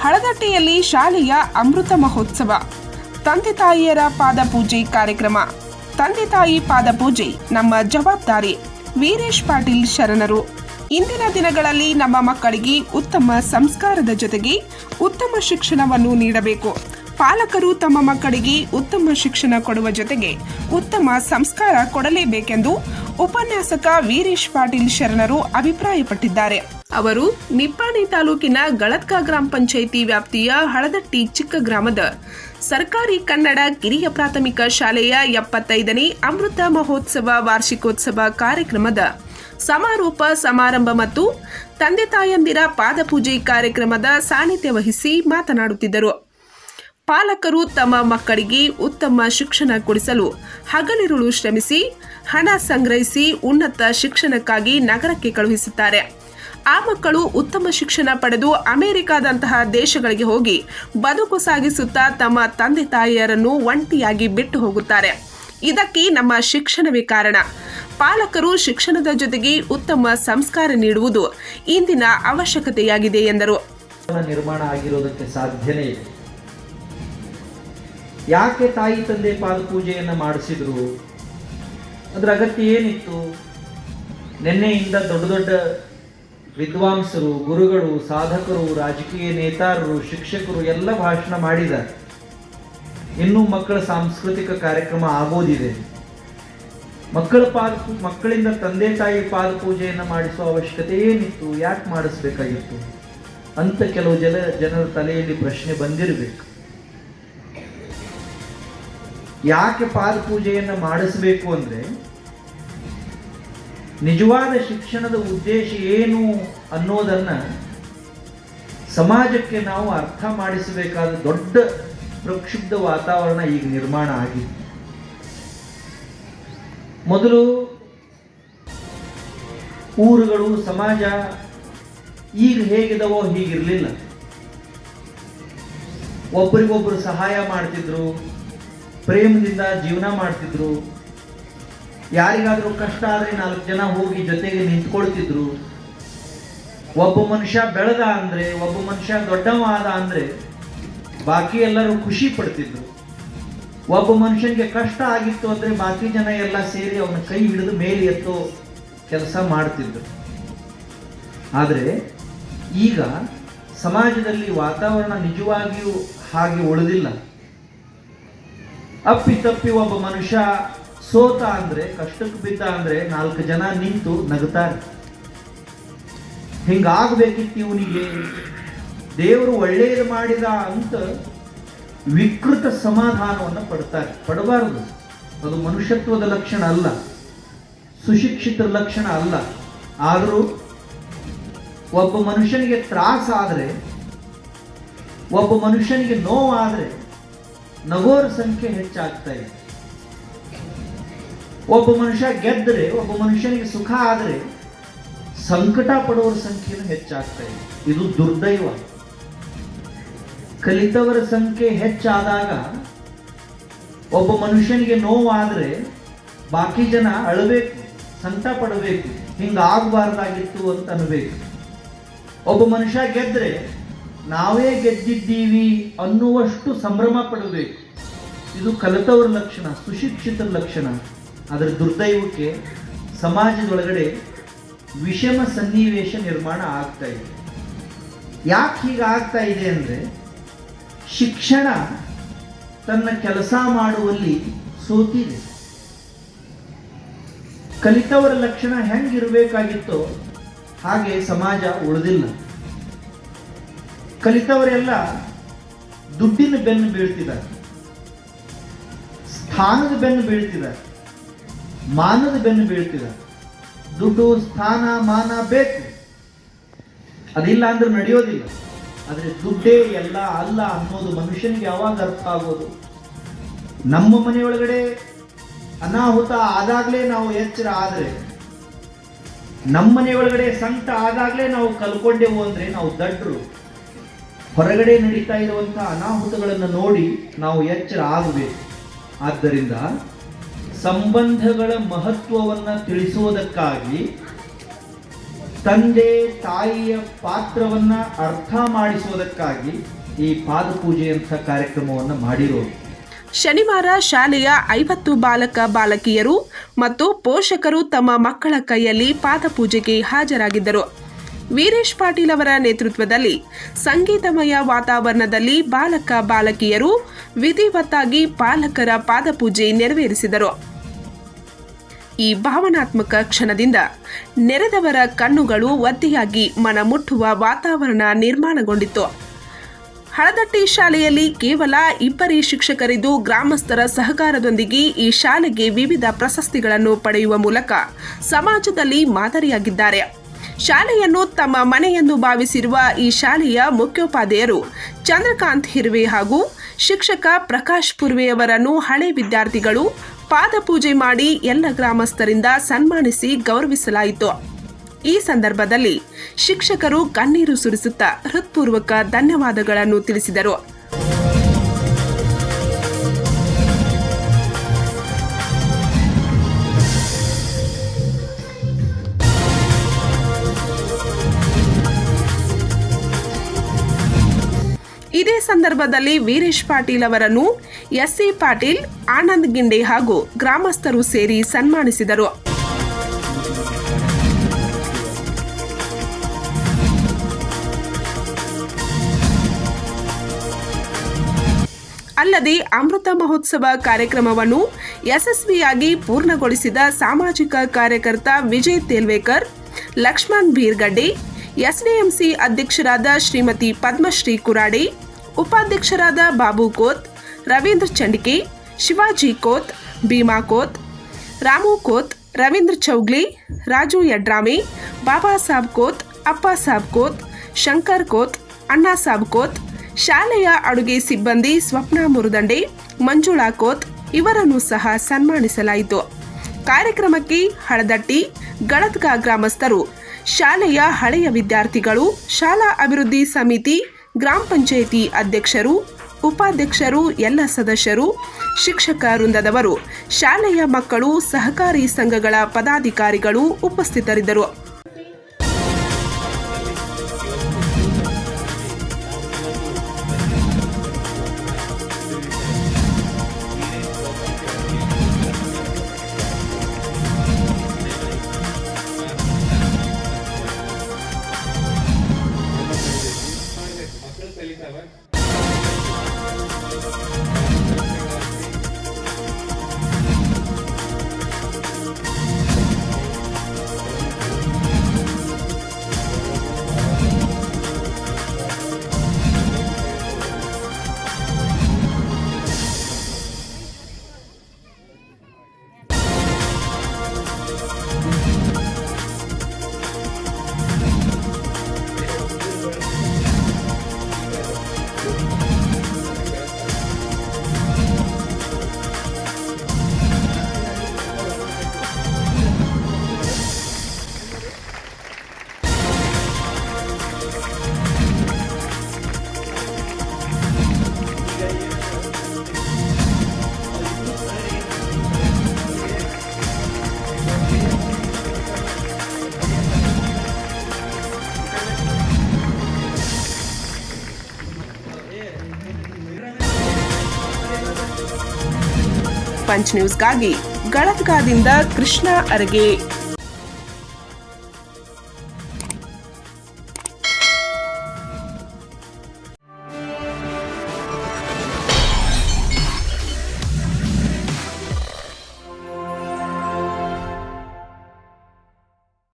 ಹಳದಟ್ಟಿಯಲ್ಲಿ ಶಾಲೆಯ ಅಮೃತ ಮಹೋತ್ಸವ. ತಂದೆ ತಾಯಿಯರ ಪಾದಪೂಜೆ ಕಾರ್ಯಕ್ರಮ. ತಂದೆ ತಾಯಿ ಪಾದಪೂಜೆ ನಮ್ಮ ಜವಾಬ್ದಾರಿ. ವೀರೇಶ್ ಪಾಟೀಲ್ ಶರಣರು. ಇಂದಿನ ದಿನಗಳಲ್ಲಿ ನಮ್ಮ ಮಕ್ಕಳಿಗೆ ಉತ್ತಮ ಸಂಸ್ಕಾರದ ಜೊತೆಗೆ ಉತ್ತಮ ಶಿಕ್ಷಣವನ್ನು ನೀಡಬೇಕು. ಪಾಲಕರು ತಮ್ಮ ಮಕ್ಕಳಿಗೆ ಉತ್ತಮ ಶಿಕ್ಷಣ ಕೊಡುವ ಜೊತೆಗೆ ಉತ್ತಮ ಸಂಸ್ಕಾರ ಕೊಡಲೇಬೇಕೆಂದು ಉಪನ್ಯಾಸಕ ವೀರೇಶ್ ಪಾಟೀಲ್ ಶರಣರು ಅಭಿಪ್ರಾಯಪಟ್ಟಿದ್ದಾರೆ. ಅವರು ನಿಪ್ಪಾಣಿ ತಾಲೂಕಿನ ಗಳತ್ಕ ಗ್ರಾಮ ಪಂಚಾಯಿತಿ ವ್ಯಾಪ್ತಿಯ ಹಳದಟ್ಟಿ ಚಿಕ್ಕ ಗ್ರಾಮದ ಸರ್ಕಾರಿ ಕನ್ನಡ ಕಿರಿಯ ಪ್ರಾಥಮಿಕ ಶಾಲೆಯ ಎಪ್ಪತ್ತೈದನೇ ಅಮೃತ ಮಹೋತ್ಸವ ವಾರ್ಷಿಕೋತ್ಸವ ಕಾರ್ಯಕ್ರಮದ ಸಮಾರೋಪ ಸಮಾರಂಭ ಮತ್ತು ತಂದೆ ತಾಯಂದಿರ ಪಾದಪೂಜೆ ಕಾರ್ಯಕ್ರಮದ ಸಾನ್ನಿಧ್ಯ ವಹಿಸಿ ಮಾತನಾಡುತ್ತಿದ್ದರು. ಪಾಲಕರು ತಮ್ಮ ಮಕ್ಕಳಿಗೆ ಉತ್ತಮ ಶಿಕ್ಷಣ ಕೊಡಿಸಲು ಹಗಲಿರುಳು ಶ್ರಮಿಸಿ, ಹಣ ಸಂಗ್ರಹಿಸಿ ಉನ್ನತ ಶಿಕ್ಷಣಕ್ಕಾಗಿ ನಗರಕ್ಕೆ ಕಳುಹಿಸುತ್ತಾರೆ. ಆ ಮಕ್ಕಳು ಉತ್ತಮ ಶಿಕ್ಷಣ ಪಡೆದು ಅಮೆರಿಕಾದಂತಹ ದೇಶಗಳಿಗೆ ಹೋಗಿ ಬದುಕು ಸಾಗಿಸುತ್ತಾ ತಮ್ಮ ತಂದೆ ತಾಯಿಯರನ್ನು ಒಂಟಿಯಾಗಿ ಬಿಟ್ಟು ಹೋಗುತ್ತಾರೆ. ಇದಕ್ಕೆ ನಮ್ಮ ಶಿಕ್ಷಣವೇ ಕಾರಣ. ಪಾಲಕರು ಶಿಕ್ಷಣದ ಜೊತೆಗೆ ಉತ್ತಮ ಸಂಸ್ಕಾರ ನೀಡುವುದು ಇಂದಿನ ಅವಶ್ಯಕತೆಯಾಗಿದೆ ಎಂದರು. ನಿರ್ಮಾಣ ಆಗಿರೋದಕ್ಕೆ ಸಾಧ್ಯನೇ ಇದೆ ಯಾಕೆ ತಾಯಿ ತಂದೆ ಪಾದಪೂಜೆಯನ್ನು ಮಾಡಿಸಿದ್ರು? ಅದರ ಅಗತ್ಯ ಏನಿತ್ತು? ನಿನ್ನೆಯಿಂದ ದೊಡ್ಡ ದೊಡ್ಡ ವಿದ್ವಾಂಸರು, ಗುರುಗಳು, ಸಾಧಕರು, ರಾಜಕೀಯ ನೇತಾರರು, ಶಿಕ್ಷಕರು ಎಲ್ಲ ಭಾಷಣ ಮಾಡಿದ್ದಾರೆ. ಇನ್ನೂ ಮಕ್ಕಳ ಸಾಂಸ್ಕೃತಿಕ ಕಾರ್ಯಕ್ರಮ ಆಗೋದಿದೆ. ಮಕ್ಕಳ ಪಾದ ಮಕ್ಕಳಿಂದ ತಂದೆ ತಾಯಿ ಪಾದಪೂಜೆಯನ್ನು ಮಾಡಿಸುವ ಅವಶ್ಯಕತೆ ಏನಿತ್ತು? ಯಾಕೆ ಮಾಡಿಸ್ಬೇಕಾಗಿತ್ತು? ಅಂತ ಕೆಲವು ಜನ, ಜನರ ತಲೆಯಲ್ಲಿ ಪ್ರಶ್ನೆ ಬಂದಿರಬೇಕು. ಯಾಕೆ ಪಾದಪೂಜೆಯನ್ನು ಮಾಡಿಸಬೇಕು ಅಂದ್ರೆ ನಿಜವಾದ ಶಿಕ್ಷಣದ ಉದ್ದೇಶ ಏನು ಅನ್ನೋದನ್ನ ಸಮಾಜಕ್ಕೆ ನಾವು ಅರ್ಥ ಮಾಡಿಸಬೇಕಾದ ದೊಡ್ಡ ಪ್ರಕ್ಷುಬ್ಧ ವಾತಾವರಣ ಈಗ ನಿರ್ಮಾಣ ಆಗಿದೆ. ಮೊದಲು ಊರುಗಳು, ಸಮಾಜ ಈಗ ಹೇಗಿದವೋ ಹೀಗಿರಲಿಲ್ಲ. ಒಬ್ಬರಿಗೊಬ್ಬರು ಸಹಾಯ ಮಾಡ್ತಿದ್ರು. ಪ್ರೇಮದಿಂದ ಜೀವನ ಮಾಡ್ತಿದ್ರು. ಯಾರಿಗಾದರೂ ಕಷ್ಟ ಆದರೆ ನಾಲ್ಕು ಜನ ಹೋಗಿ ಜೊತೆಗೆ ನಿಂತ್ಕೊಳ್ತಿದ್ರು. ಒಬ್ಬ ಮನುಷ್ಯ ಬೆಳೆದ ಅಂದರೆ, ಒಬ್ಬ ಮನುಷ್ಯ ದೊಡ್ಡವ ಆದ ಅಂದ್ರೆ ಬಾಕಿ ಎಲ್ಲರೂ ಖುಷಿ ಪಡ್ತಿದ್ರು. ಒಬ್ಬ ಮನುಷ್ಯನಿಗೆ ಕಷ್ಟ ಆಗಿತ್ತು ಅಂದ್ರೆ ಬಾಕಿ ಜನ ಎಲ್ಲ ಸೇರಿ ಅವನ ಕೈ ಹಿಡಿದು ಮೇಲೆ ಎತ್ತೋ ಕೆಲಸ ಮಾಡ್ತಿದ್ರು. ಆದರೆ ಈಗ ಸಮಾಜದಲ್ಲಿ ವಾತಾವರಣ ನಿಜವಾಗಿಯೂ ಹಾಗೆ ಉಳಿದಿಲ್ಲ. ಅಪ್ಪಿ ತಪ್ಪಿ ಒಬ್ಬ ಮನುಷ್ಯ ಸೋತ ಅಂದ್ರೆ, ಕಷ್ಟಕ್ಕೆ ಬಿದ್ದ ಅಂದ್ರೆ ನಾಲ್ಕು ಜನ ನಿಂತು ನಗುತ್ತಾರೆ. ಹಿಂಗಾಗಬೇಕಿತ್ತು ಇವನಿಗೆ. ದೇವರು ಒಳ್ಳೆಯದು ಮಾಡಿದ ಅಂತ ವಿಕೃತ ಸಮಾಧಾನವನ್ನು ಪಡ್ತಾರೆ. ಪಡಬಾರದು. ಅದು ಮನುಷ್ಯತ್ವದ ಲಕ್ಷಣ ಅಲ್ಲ. ಸುಶಿಕ್ಷಿತರ ಲಕ್ಷಣ ಅಲ್ಲ. ಆದರೂ ಒಬ್ಬ ಮನುಷ್ಯನಿಗೆ ತ್ರಾಸ ಆದರೆ ಒಬ್ಬ ಮನುಷ್ಯನಿಗೆ ನೋವಾದರೆ ನಗೋರ ಸಂಖ್ಯೆ ಹೆಚ್ಚಾಗ್ತಾ ಇದೆ. ಒಬ್ಬ ಮನುಷ್ಯ ಗೆದ್ದರೆ ಒಬ್ಬ ಮನುಷ್ಯನಿಗೆ ಸುಖ ಆದರೆ ಸಂಕಟ ಪಡುವವರ ಸಂಖ್ಯೆನೂ ಹೆಚ್ಚಾಗ್ತಾ ಇದೆ. ಇದು ದುರ್ದೈವ. ಕಲಿತವರ ಸಂಖ್ಯೆ ಹೆಚ್ಚಾದಾಗ ಒಬ್ಬ ಮನುಷ್ಯನಿಗೆ ನೋವಾದರೆ ಬಾಕಿ ಜನ ಅಳಬೇಕು, ಸಂಕಟ ಪಡಬೇಕು, ಹಿಂಗಾಗಬಾರ್ದಾಗಿತ್ತು ಅಂತ ಅನ್ಬೇಕು. ಒಬ್ಬ ಮನುಷ್ಯ ಗೆದ್ರೆ ನಾವೇ ಗೆದ್ದಿದ್ದೀವಿ ಅನ್ನುವಷ್ಟು ಸಂಭ್ರಮ ಪಡಬೇಕು. ಇದು ಕಲಿತವರ ಲಕ್ಷಣ, ಸುಶಿಕ್ಷಿತರ ಲಕ್ಷಣ. ಅದರ ದುರ್ದೈವಕ್ಕೆ ಸಮಾಜದೊಳಗಡೆ ವಿಷಮ ಸನ್ನಿವೇಶ ನಿರ್ಮಾಣ ಆಗ್ತಾ ಇದೆ. ಯಾಕೆ ಹೀಗಾಗ್ತಾ ಇದೆ ಅಂದರೆ, ಶಿಕ್ಷಣ ತನ್ನ ಕೆಲಸ ಮಾಡುವಲ್ಲಿ ಸೋತಿದೆ. ಕಲಿತವರ ಲಕ್ಷಣ ಹೆಂಗಿರಬೇಕಾಗಿತ್ತೋ ಹಾಗೆ ಸಮಾಜ ಉಳಿದಿಲ್ಲ. ಕಲಿತವರೆಲ್ಲ ದುಡ್ಡಿನ ಬೆನ್ನು ಬೀಳ್ತಿದ್ದಾರೆ. ಸ್ಥಾನದ ಬೆನ್ನು ಬೀಳ್ತಿದ್ದಾರೆ. ಮಾನದ ಬೆನ್ನು ಬೀಳ್ತಿದ್ದಾರೆ. ದುಡ್ಡು, ಸ್ಥಾನ, ಮಾನ ಬೇಕು. ಅದಿಲ್ಲ ಅಂದ್ರೆ ನಡೆಯೋದಿಲ್ಲ. ಆದರೆ ದುಡ್ಡೇ ಎಲ್ಲ ಅಲ್ಲ ಅನ್ನೋದು ಮನುಷ್ಯನಿಗೆ ಯಾವಾಗ ಅರ್ಥ ಆಗೋದು? ನಮ್ಮ ಮನೆಯೊಳಗಡೆ ಅನಾಹುತ ಆದಾಗಲೇ ನಾವು ಎಚ್ಚರ, ಆದರೆ ನಮ್ಮ ಮನೆಯೊಳಗಡೆ ಸಂಕಟ ಆದಾಗಲೇ ನಾವು ಕಲ್ಕೊಂಡೆವು ಅಂದ್ರೆ ನಾವು ದಡ್ರು. ಹೊರಗಡೆ ನಡೀತಾ ಇರುವಂತಹ ಅನಾಹುತಗಳನ್ನು ನೋಡಿ ನಾವು ಎಚ್ಚರ ಆಗಬೇಕು. ಆದ್ದರಿಂದ ಸಂಬಂಧಗಳ ಮಹತ್ವವನ್ನು ತಿಳಿಸುವುದಕ್ಕಾಗಿ ತಂದೆ, ತಾಯಿಯ ಪಾತ್ರವನ್ನ ಅರ್ಥ ಮಾಡಿಸುವುದಕ್ಕಾಗಿ ಈ ಪಾದಪೂಜೆ ಅಂತ ಕಾರ್ಯಕ್ರಮವನ್ನು ಮಾಡಿರೋದು. ಶನಿವಾರ ಶಾಲೆಯ ಐವತ್ತು ಬಾಲಕ, ಬಾಲಕಿಯರು ಮತ್ತು ಪೋಷಕರು ತಮ್ಮ ಮಕ್ಕಳ ಕೈಯಲ್ಲಿ ಪಾದಪೂಜೆಗೆ ಹಾಜರಾಗಿದ್ದರು. ವೀರೇಶ್ ಪಾಟೀಲ್ ಅವರ ನೇತೃತ್ವದಲ್ಲಿ ಸಂಗೀತಮಯ ವಾತಾವರಣದಲ್ಲಿ ಬಾಲಕ ಬಾಲಕಿಯರು ವಿಧಿವತ್ತಾಗಿ ಪಾಲಕರ ಪಾದಪೂಜೆ ನೆರವೇರಿಸಿದರು. ಈ ಭಾವನಾತ್ಮಕ ಕ್ಷಣದಿಂದ ನೆರೆದವರ ಕಣ್ಣುಗಳು ಒದ್ದೆಯಾಗಿ ಮನಮುಟ್ಟುವ ವಾತಾವರಣ ನಿರ್ಮಾಣಗೊಂಡಿತ್ತು. ಹಳದಟ್ಟಿ ಶಾಲೆಯಲ್ಲಿ ಕೇವಲ ಇಬ್ಬರೇ ಶಿಕ್ಷಕರಿದ್ದು ಗ್ರಾಮಸ್ಥರ ಸಹಕಾರದೊಂದಿಗೆ ಈ ಶಾಲೆಗೆ ವಿವಿಧ ಪ್ರಶಸ್ತಿಗಳನ್ನು ಪಡೆಯುವ ಮೂಲಕ ಸಮಾಜದಲ್ಲಿ ಮಾದರಿಯಾಗಿದ್ದಾರೆ. ಶಾಲೆಯನ್ನು ತಮ್ಮ ಮನೆಯೆಂದು ಭಾವಿಸಿರುವ ಈ ಶಾಲೆಯ ಮುಖ್ಯೋಪಾಧ್ಯಾಯರು ಚಂದ್ರಕಾಂತ್ ಹಿರ್ವೆ ಹಾಗೂ ಶಿಕ್ಷಕ ಪ್ರಕಾಶ್ ಪುರ್ವೆಯವರನ್ನು ಹಳೆ ವಿದ್ಯಾರ್ಥಿಗಳು ಪಾದಪೂಜೆ ಮಾಡಿ ಎಲ್ಲ ಗ್ರಾಮಸ್ಥರಿಂದ ಸನ್ಮಾನಿಸಿ ಗೌರವಿಸಲಾಯಿತು. ಈ ಸಂದರ್ಭದಲ್ಲಿ ಶಿಕ್ಷಕರು ಕಣ್ಣೀರು ಸುರಿಸುತ್ತಾ ಹೃತ್ಪೂರ್ವಕ ಧನ್ಯವಾದಗಳನ್ನು ತಿಳಿಸಿದರು. ಸಂದರ್ಭದಲ್ಲಿ ವೀರೇಶ್ ಪಾಟೀಲ್ ಅವರನ್ನು ಎಸ್ಸಿ ಪಾಟೀಲ್, ಆನಂದ್ ಗಿಂಡೆ ಹಾಗೂ ಗ್ರಾಮಸ್ಥರು ಸೇರಿ ಸನ್ಮಾನಿಸಿದರು. ಅಲ್ಲದೆ ಅಮೃತ ಮಹೋತ್ಸವ ಕಾರ್ಯಕ್ರಮವನ್ನು ಯಶಸ್ವಿಯಾಗಿ ಪೂರ್ಣಗೊಳಿಸಿದ ಸಾಮಾಜಿಕ ಕಾರ್ಯಕರ್ತ ವಿಜಯ್ ತೇಲ್ವೇಕರ್, ಲಕ್ಷ್ಮಣ್ ಬೀರ್ಗಡ್ಡೆ, ಎಸ್ಡಿಎಂಸಿ ಅಧ್ಯಕ್ಷರಾದ ಶ್ರೀಮತಿ ಪದ್ಮಶ್ರೀ ಕುರಾಡೆ ಉಪಾಧ್ಯಕ್ಷರಾದ ಬಾಬು ಕೋತ್, ರವೀಂದ್ರ ಚಂಡಿಕೆ, ಶಿವಾಜಿ ಕೋತ್, ಭೀಮಾ ಕೋತ್, ರಾಮು ಕೋತ್, ರವೀಂದ್ರ ಚೌಗ್ಲಿ, ರಾಜು ಯಡ್ರಾಮಿ, ಬಾಬಾ ಸಾಬ್ ಕೋತ್, ಅಪ್ಪ ಸಾಬ್ ಕೋತ್, ಶಂಕರ್ ಕೋತ್, ಅಣ್ಣಾ ಸಾಬ್ ಕೋತ್, ಶಾಲೆಯ ಅಡುಗೆ ಸಿಬ್ಬಂದಿ ಸ್ವಪ್ನ ಮುರುದಂಡೆ, ಮಂಜುಳಾ ಕೋತ್ ಇವರನ್ನು ಸಹ ಸನ್ಮಾನಿಸಲಾಯಿತು. ಕಾರ್ಯಕ್ರಮಕ್ಕೆ ಹಳದಟ್ಟಿ ಗಳತ್ಗ ಗ್ರಾಮಸ್ಥರು, ಶಾಲೆಯ ಹಳೆಯ ವಿದ್ಯಾರ್ಥಿಗಳು, ಶಾಲಾ ಅಭಿವೃದ್ಧಿ ಸಮಿತಿ ಗ್ರಾಮ ಪಂಚಾಯಿತಿ ಅಧ್ಯಕ್ಷರು ಉಪಾಧ್ಯಕ್ಷರು ಎಲ್ಲ ಸದಸ್ಯರು ಶಿಕ್ಷಕ ವೃಂದದವರು ಶಾಲೆಯ ಮಕ್ಕಳು ಸಹಕಾರಿ ಸಂಘಗಳ ಪದಾಧಿಕಾರಿಗಳು ಉಪಸ್ಥಿತರಿದ್ದರು. নিতে হবে ಪಂಚ್ ನ್ಯೂಸ್ಗಾಗಿ ಗಳತ್ಗಾದಿಂದ ಕೃಷ್ಣ ಅರಗೆ